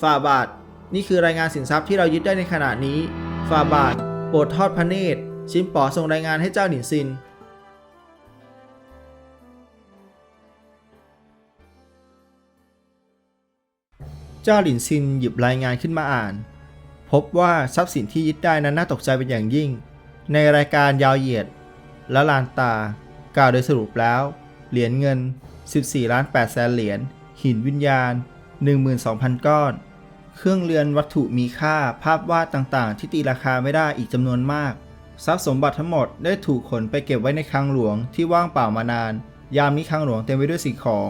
ฝ่าบาท นี่คือรายงานสินทรัพย์ที่เรายึดได้ในขณะนี้ ฝ่าบาท โปรดทอดพระเนตร ชินป๋อส่งรายงานให้เจ้าหนินซินเจ้าหลินซินหยิบรายงานขึ้นมาอ่าน พบว่าทรัพย์สินที่ยึดได้นั้นน่าตกใจเป็นอย่างยิ่ง ในรายการยาวเหยียด และลานตากล่าวโดยสรุปแล้ว เหรียญเงิน 14ล้าน8แสนเหรียญหินวิญญาณ 12,000 ก้อน เครื่องเรือนวัตถุมีค่า ภาพวาดต่างๆ ที่ตีราคาไม่ได้อีกจำนวนมากทรัพย์สมบัติทั้งหมดได้ถูกขนไปเก็บไว้ในคลังหลวงที่ว่างเปล่ามานาน ยามนี้คลังหลวงเต็มไปด้วยสิ่งของ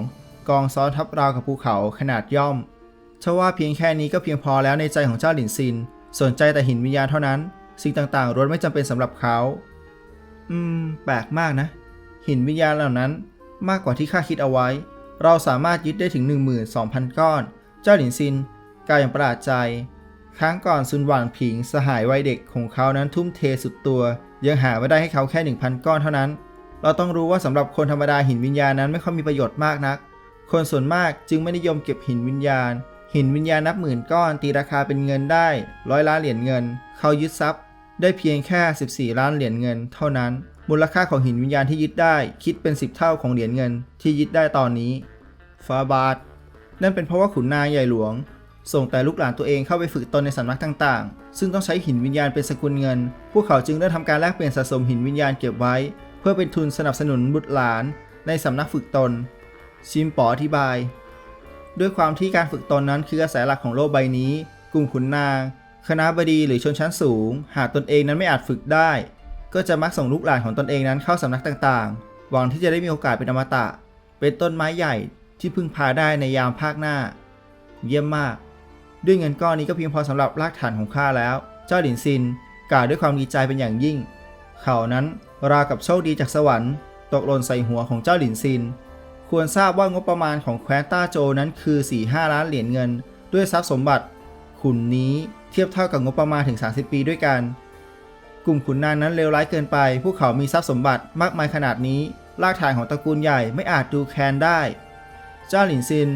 กองซ้อนทับราวกับภูเขาขนาดย่อมเชื่อว่าเพียงแค่นี้ก็เพียงพอแล้วในใจของเจ้าหลินซิน สนใจแต่หินวิญญาณเท่านั้น สิ่งต่างๆล้วนไม่จำเป็นสำหรับเขา อืม แปลกมากนะ หินวิญญาณเหล่านั้น มากกว่าที่ข้าคิดเอาไว้ เราสามารถยึดได้ถึง 12,000 ก้อน เจ้าหลินซิน กล่าวอย่างประหลาดใจ ครั้งก่อนซุนหวางผิงสหายวัยเด็กของเขานั้นทุ่มเทสุดตัว ยังหาไม่ได้ให้เขาแค่ 1,000 ก้อนเท่านั้น เราต้องรู้ว่าสำหรับคนธรรมดาหินวิญญาณนั้นไม่ค่อยมีประโยชน์มากนัก คนส่วนมากจึงไม่นิยมเก็บหินวิญญาณ หินวิญญาณนับหมื่นก้อนตีราคาเป็นเงินได้ร้อยล้านเหรียญเงิน เขายึดทรัพย์ ได้เพียงแค่ 14 ล้านเหรียญเงิน เท่านั้น มูลค่าของหินวิญญาณที่ยึดได้คิดเป็น 10 เท่าของเหรียญเงิน ที่ยึดได้ตอนนี้ฟาบาทนั่นเป็นเพราะว่าขุนนางใหญ่หลวง ส่งแต่ลูกหลานตัวเองเข้าไปฝึกตนในสำนักต่างๆ ซึ่งต้องใช้หินวิญญาณเป็นสกุลเงิน พวกเขาจึงได้ทำการแลกเปลี่ยนสะสมหินวิญญาณเก็บไว้ เพื่อเป็นทุนสนับสนุนบุตรหลาน ในสำนักฝึกตน ชิมปออธิบาย ด้วยความที่การฝึกตนนั้นคือกระแสหลักของโลกใบนี้ กลุ่มขุนนาง คณะบดีหรือชนชั้นสูง หากตนเองนั้นไม่อาจฝึกได้ ก็จะมักส่งลูกหลานของตนเองนั้นเข้าสำนักต่างๆ หวังที่จะได้มีโอกาสเป็นอมตะ เป็นต้นไม้ใหญ่ที่พึ่งพาได้ในยามภาคหน้า เยี่ยมมาก ด้วยเงินก้อนนี้ก็เพียงพอสำหรับรากฐานของข้าแล้ว เจ้าหลินซินกล่าวด้วยความดีใจเป็นอย่างยิ่ง เขานั้นราวกับโชคดีจากสวรรค์ ตกหล่นใส่หัวของเจ้าหลินซิน ควรทราบว่างบประมาณของแคว้นต้าโจนั้นคือ4-5ล้านเหรียญเงิน ด้วยทรัพย์สมบัติ ขุนนี้เทียบเท่ากับงบประมาณถึง 30 ปีด้วยกัน กลุ่มขุนนางนั้นเลวร้ายเกินไป พวกเขามีทรัพย์สมบัติมากมายขนาดนี้รากฐานของตระกูลใหญ่ไม่อาจดูแคลนได้ เจ้าหลินซิน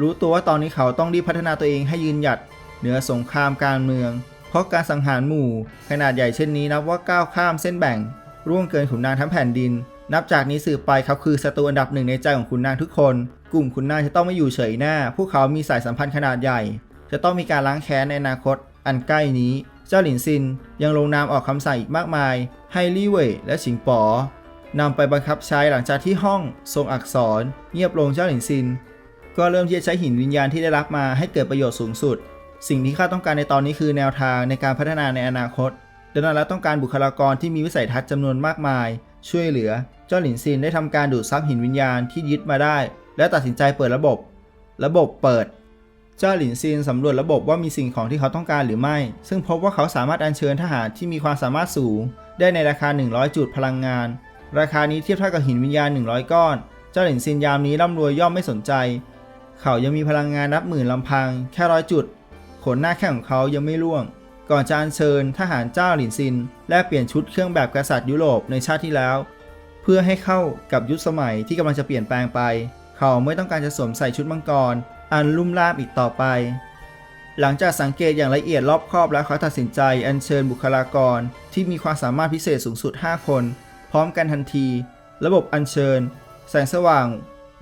รู้ตัวว่าตอนนี้เขาต้องรีบพัฒนาตัวเองให้ยืนหยัด เหนือสงครามการเมือง เพราะการสังหารหมู่ ขนาดใหญ่เช่นนี้นับว่าก้าวข้ามเส้นแบ่งร่วงเกินขุนนางทั้งแผ่นดิน นับจากนี้สืบไปเขาคือศัตรูอันดับหนึ่งในใจของขุนนางทุกคน กลุ่มขุนนางจะต้องไม่อยู่เฉยหน้า พวกเขามีสายสัมพันธ์ขนาดใหญ่ จะต้องมีการล้างแค้นในอนาคต อันใกล้นี้ เจ้าหลินซินยังลงนามออกคำสั่งอีกมากมาย ให้ลี่เว่ยและฉิงป๋อนำไปบังคับใช้หลังจากที่ห้องทรงอักษร เงียบลงเจ้าหลินซิน ก็เริ่มที่จะใช้หินวิญญาณที่ได้รับมาให้เกิดประโยชน์สูงสุด สิ่งที่ข้าต้องการในตอนนี้คือแนวทางในการพัฒนาในอนาคตดังนั้นแล้วต้องการบุคลากรที่มีวิสัยทัศน์จำนวนมากมาย ช่วยเหลือ เจ้าหลินซินได้ทำการดูดซับหินวิญญาณที่ยึดมาได้ และตัดสินใจเปิดระบบ ระบบเปิด เจ้าหลินซินสำรวจระบบว่ามีสิ่งของที่เขาต้องการหรือไม่ ซึ่งพบว่าเขาสามารถอัญเชิญทหารที่มีความสามารถสูง ได้ในราคา 100 จุดพลังงาน ราคานี้เทียบเท่ากับหินวิญญาณ 100 ก้อน เจ้าหลินซินยามนี้ร่ำรวยย่อมไม่สนใจ เขายังมีพลังงานนับหมื่นลำพังแค่ร้อยจุด ขนหน้าแข้งของเขายังไม่ร่วง ก่อนจะอัญเชิญทหารเจ้าหลินซิน แลกเปลี่ยนชุดเครื่องแบบกษัตริย์ยุโรปในชาติที่แล้ว เพื่อให้เข้ากับยุคสมัยที่กำลังจะเปลี่ยนแปลงไป เขาไม่ต้องการจะสวมใส่ชุดมังกร อันลุ่มล่ามอีกต่อไป หลังจากสังเกตอย่างละเอียดรอบคอบแล้วเขาตัดสินใจอัญเชิญบุคลากรที่มีความสามารถพิเศษสูงสุด 5 คน พร้อมกันทันที ระบบอัญเชิญ แสงสว่าง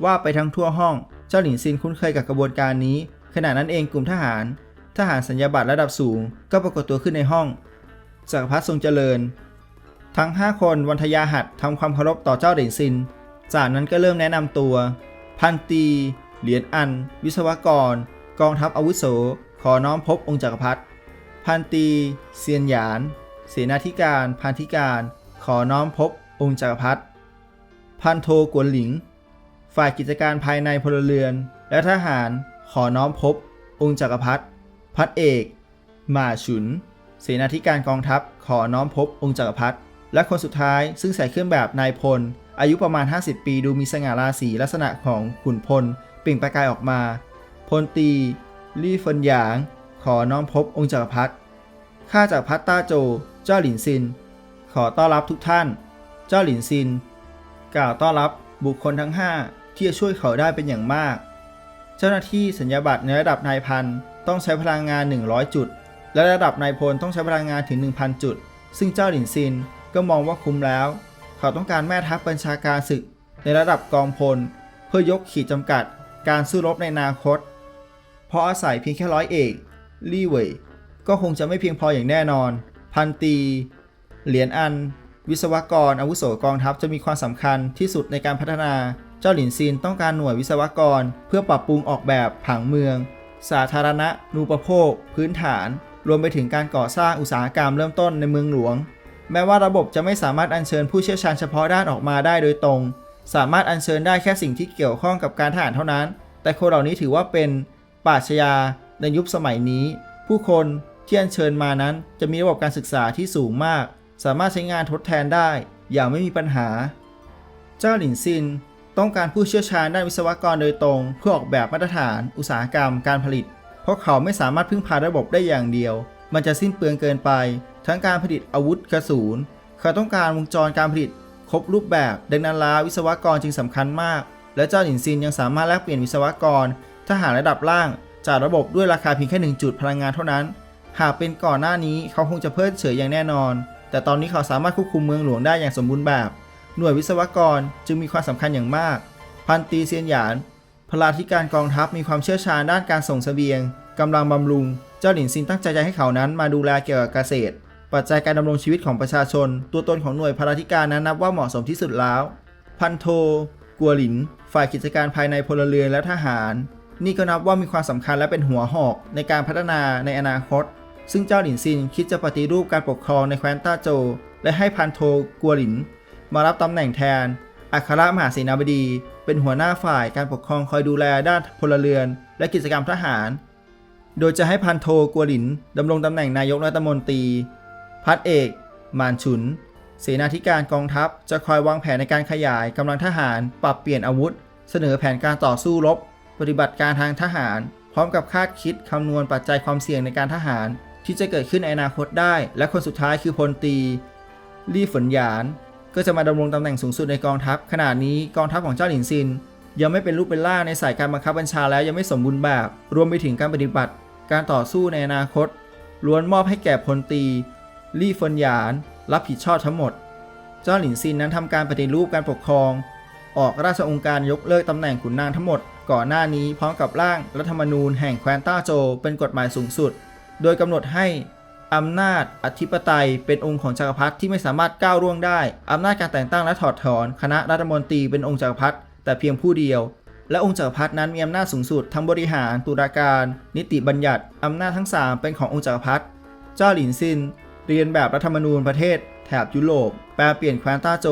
ว่าไปทั้งทั่วห้อง จ้าหลินซินคุ้นเคยกับกระบวนการนี้ ขณะนั้นเองกลุ่มทหาร ทหารสัญญาบัตรระดับสูง ก็ปรากฏตัวขึ้นในห้องจักรพรรดิทรงเจริญ ทั้ง 5 คนวันทยาหัดทำความเคารพต่อเจ้าหรียญซิน จากนั้นก็เริ่มแนะนำตัว พันตี เหรียญอัน วิศวกร กองทัพอาวุโส ขอน้อมพบองค์จักรพรรดิพันตีเซียนหยาน เสนาธิการพันธิการ ขอน้อมพบองค์จักรพรรดิพันโทกวนหลิง ฝ่ายกิจการภายในพลเรือน และทหารขอน้อมพบ องค์จักรพรรดิพัดเอกหมาฉุน เสนาธิการกองทัพขอน้อมพบองค์จักรพรรดิและคนสุดท้ายซึ่งใส่เครื่องแบบนายพล อายุประมาณ 50 ปีดูมีสง่าราศีลักษณะของขุนพลเปล่งประกายออกมา พลตีลี่เฟินหยาง ขอน้อมพบองค์จักรพรรดิข้าจากรพัตต้าโจ เจ้าหลินซิน ขอต้อนรับทุกท่าน เจ้าหลินซิน กล่าวต้อนรับบุคคลทั้ง 5 ที่จะช่วยเขาได้เป็นอย่างมาก เจ้าหน้าที่สัญญาบัตรในระดับนายพันต้องใช้พลังงาน 100 จุด และระดับนายพลต้องใช้พลังงานถึง 1,000 จุด ซึ่งเจ้าหลินซินก็มองว่าคุ้มแล้ว เขาต้องการแม่ทัพบัญชาการศึกในระดับกองพล เพื่อยกขีดจำกัด การสู้รบในอนาคต เพราะอาศัยเพียงแค่ร้อยเอกลี่เว่ยก็คงจะไม่เพียงพออย่างแน่นอน พันตี เหรียญอัน วิศวกรอาวุโสกองทัพจะมีความสำคัญที่สุดในการพัฒนา เจ้าหลินซินต้องการหน่วยวิศวกร เพื่อปรับปรุงออกแบบผังเมือง สาธารณะนูปโภค พื้นฐาน รวมไปถึงการก่อสร้างอุตสาหกรรมเริ่มต้นในเมืองหลวง แม้ว่าระบบจะไม่สามารถอัญเชิญผู้เชี่ยวชาญเฉพาะด้านออกมาได้โดยตรง สามารถอัญเชิญได้แค่สิ่งที่เกี่ยวข้องกับการทหารเท่านั้น แต่คนเหล่านี้ถือว่าเป็นปราชญาในยุคสมัยนี้ ผู้คนที่อัญเชิญมานั้น จะมีระบบการศึกษาที่สูงมาก สามารถใช้งานทดแทนได้อย่างไม่มีปัญหา เจ้าหลินซิน ต้องการผู้เชี่ยวชาญด้านวิศวกรโดยตรง เพื่อออกแบบมาตรฐาน อุตสาหกรรมการผลิต เพราะเขาไม่สามารถพึ่งพาระบบได้อย่างเดียว มันจะสิ้นเปลืองเกินไป ทั้งการผลิตอาวุธกระสุนเขาต้องการวงจรการผลิต ครบรูปแบบ ดังนั้นแล้ววิศวกรจึงสำคัญมาก และเจ้าหลินซินยังสามารถแลกเปลี่ยนวิศวกรทหารระดับล่าง จากระบบด้วยราคาเพียงแค่หนึ่งจุดพลังงานเท่านั้น หากเป็นก่อนหน้านี้เขาคงจะเพิกเฉยอย่างแน่นอน แต่ตอนนี้เขาสามารถควบคุมเมืองหลวงได้อย่างสมบูรณ์แบบ หน่วยวิศวกรจึงมีความสำคัญอย่างมาก พันตีเซียนหยานพลาธิการกองทัพมีความเชี่ยวชาญด้านการส่งเสบียงกำลังบำรุง เจ้าหลินซินตั้งใจจให้เขานั้นมาดูแลเกี่ยวกับเกษตร ปัจจัยการดำรงชีวิตของประชาชน ตัวตนของหน่วยพลาธิการนั้นนับว่าเหมาะสมที่สุดแล้ว พันโท กัวหลิน ฝ่ายกิจการภายในพลเรือนและทหาร นี่ก็นับว่ามีความสำคัญและเป็นหัวหอกในการพัฒนาในอนาคต ซึ่งเจ้าหลินซินคิดจะปฏิรูปการปกครองในแคว้นต้าโจ และให้พันโท กัวหลิน มารับตำแหน่งแทน อัครมหาเสนาบดี เป็นหัวหน้าฝ่ายการปกครองคอยดูแลด้านพลเรือน และกิจกรรมทหาร โดยจะให้พันโทกัวหลินดำรงตำแหน่งนายกรัฐมนตรี พัดเอก มานฉุน เสนาธิการกองทัพจะคอยวางแผนในการขยายกำลังทหาร ปรับเปลี่ยนอาวุธ เสนอแผนการต่อสู้รบ ปฏิบัติการทางทหาร พร้อมกับคาดคิดคำนวณปัจจัยความเสี่ยงในการทหารที่จะเกิดขึ้นในอนาคตได้ และคนสุดท้ายคือพลตรีลี่ฝนหยาน ก็จะมาดำรงตำแหน่งสูงสุดในกองทัพ ขณะนี้กองทัพของเจ้าหลินซิน ยังไม่เป็นรูปเป็นร่างในสายการบังคับบัญชาแล้วยังไม่สมบูรณ์แบบ รวมไปถึงการปฏิบัติ การต่อสู้ในอนาคต ล้วนมอบให้แก่พลตรีลี่ฝนหยาน รับผิดชอบทั้งหมด เจ้าหลินซินนั้นทำการปฏิรูปการปกครอง ออกราชองค์การยกเลิกตำแหน่งขุนนางทั้งหมด ก่อนหน้านี้พร้อมกับร่างรัฐธรรมนูญแห่งแคว้นต้าโจ เป็นกฎหมายสูงสุด โดยกำหนดให้ อำนาจอธิปไตย เป็นองค์ของจักรพรรดิที่ไม่สามารถก้าวล่วงได้ อำนาจการแต่งตั้งและถอดถอน คณะรัฐมนตรีเป็นองค์จักรพรรดิแต่เพียงผู้เดียว และองค์จักรพรรดินั้นมีอำนาจสูงสุดทั้งบริหาร ตุลาการ นิติบัญญัติ อำนาจทั้งสามเป็นขององค์จักรพรรดิเจ้าหลินซิน เรียนแบบรัฐธรรมนูญประเทศ แถบยุโรป แปลเปลี่ยนแคว้นต้าโจ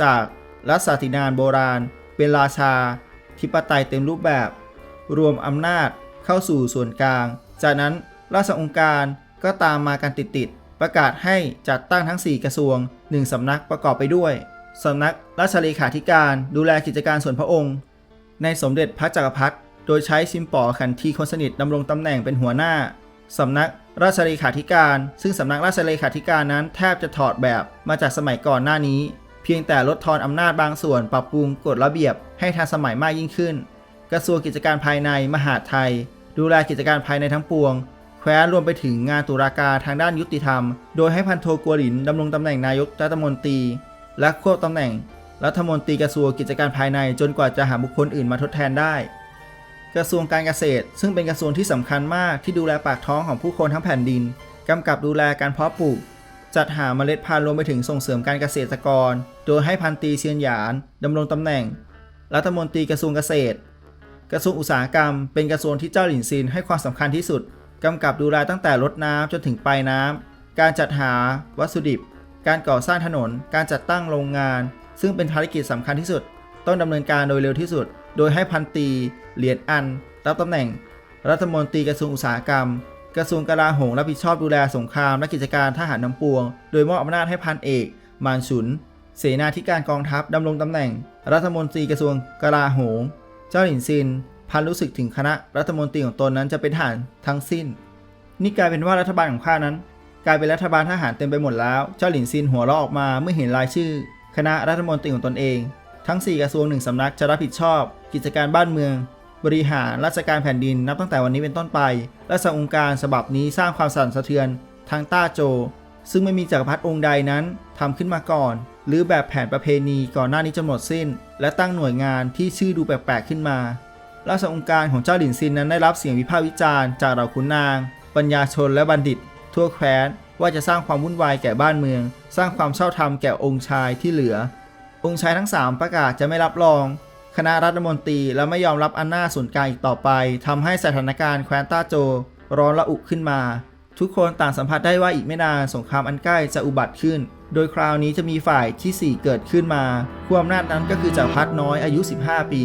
จากรัฐสาตินานโบราณ เป็นราชา ธิปไตยเต็มรูปแบบ รวมอำนาจเข้าสู่ส่วนกลาง จากนั้นราชองค์การ ก็ตามมากันติดๆ ประกาศให้จัดตั้งทั้ง 4 กระทรวง 1 สำนักประกอบไปด้วย สำนักราชเลขาธิการดูแลกิจการส่วนพระองค์ ในสมเด็จพระจักรพรรดิโดยใช้ซิมปอขันทีคนสนิทดำรงตำแหน่งเป็นหัวหน้า สำนักราชเลขาธิการ ซึ่งสำนักราชเลขาธิการนั้นแทบจะถอดแบบมาจากสมัยก่อนหน้านี้ เพียงแต่ลดทอนอำนาจบางส่วนปรับปรุงกฎระเบียบให้ทันสมัยมากยิ่งขึ้น กระทรวงกิจการภายในมหาดไทย ดูแลกิจการภายในทั้งปวง แคว้นรวมไปถึงงานตุลาการทางด้านยุติธรรม โดยให้พันโทกัวหลินดำรงตำแหน่งนายกรัฐมนตรี และควบตำแหน่ง รัฐมนตรีกระทรวงกิจการภายในจนกว่าจะหาบุคคลอื่นมาทดแทนได้ กระทรวงการเกษตร ซึ่งเป็นกระทรวงที่สำคัญมากที่ดูแลปากท้องของผู้คนทั้งแผ่นดินกำกับดูแลการเพาะปลูก จัดหาเมล็ดพันธุ์รวมไปถึงส่งเสริมการเกษตรกร โดยให้พันตรีเซียนหยานดำรงตำแหน่ง รัฐมนตรีกระทรวงเกษตร กระทรวงอุตสาหกรรม เป็นกระทรวงที่เจ้าหลินซินให้ความสำคัญที่สุด กำกับดูแลตั้งแต่รดน้ำจนถึงปลายน้ำ การจัดหาวัสดุดิบ การก่อสร้างถนน การจัดตั้งโรงงาน ซึ่งเป็นภารกิจสำคัญที่สุด ต้องดำเนินการโดยเร็วที่สุด โดยให้พันตี เหรียญอัน รับตำแหน่ง รัฐมนตรีกระทรวงอุตสาหกรรม กระทรวงกลาโหมรับผิดชอบดูแลสงครามและกิจการทหารน้ำปวง โดยมอบอำนาจให้พันเอก มานฉุน เสนาธิการกองทัพดำรงตำแหน่ง รัฐมนตรีกระทรวงกลาโหม เจ้าหลินซิน พันรู้สึกถึงคณะรัฐมนตรีของตนนั้นจะเป็นทหารทั้งสิ้น นี่กลายเป็นว่ารัฐบาลของข้านั้น กลายเป็นรัฐบาลทหารเต็มไปหมดแล้ว เจ้าหลินซินหัวเราะออกมาเมื่อเห็นรายชื่อ คณะรัฐมนตรีของตนเอง ทั้ง 4 กระทรวงหนึ่งสำนักจะรับผิดชอบ กิจการบ้านเมือง บริหารราชการแผ่นดินนับตั้งแต่วันนี้เป็นต้นไปและสังองค์การฉบับนี้สร้างความสั่นสะเทือนทางต้าโจ ซึ่งไม่มีจักรพรรดิองค์ใดนั้นทำขึ้นมาก่อนหรือแบบแผนประเพณีก่อนหน้านี้จะหมดสิ้น และตั้งหน่วยงานที่ชื่อดูแปลกๆขึ้นมา ราชองค์การของเจ้าหลินซินนั้นได้รับเสียงวิพากษ์วิจารณ์จากเหล่าขุนนาง ปัญญาชนและบัณฑิต ทั่วแคว้นว่าจะสร้างความวุ่นวายแก่บ้านเมือง สร้างความเช่าธรรมแก่องค์ชายที่เหลือ องค์ชายทั้ง 3 ประกาศจะไม่รับรอง คณะรัฐมนตรีและไม่ยอมรับอำนาจส่วนกลางอีกต่อไปทำให้สถานการณ์แคว้นต้าโจ ร้อนระอุขึ้นมา ทุกคนต่างสัมผัสได้ว่าอีกไม่นานสงครามอันใกล้จะอุบัติขึ้น โดยคราวนี้จะมีฝ่ายทีสี่4 เกิดขึ้นมาผู้อำนาจนั้นก็คือจักรพรรดิน้อยอายุ 15 ปี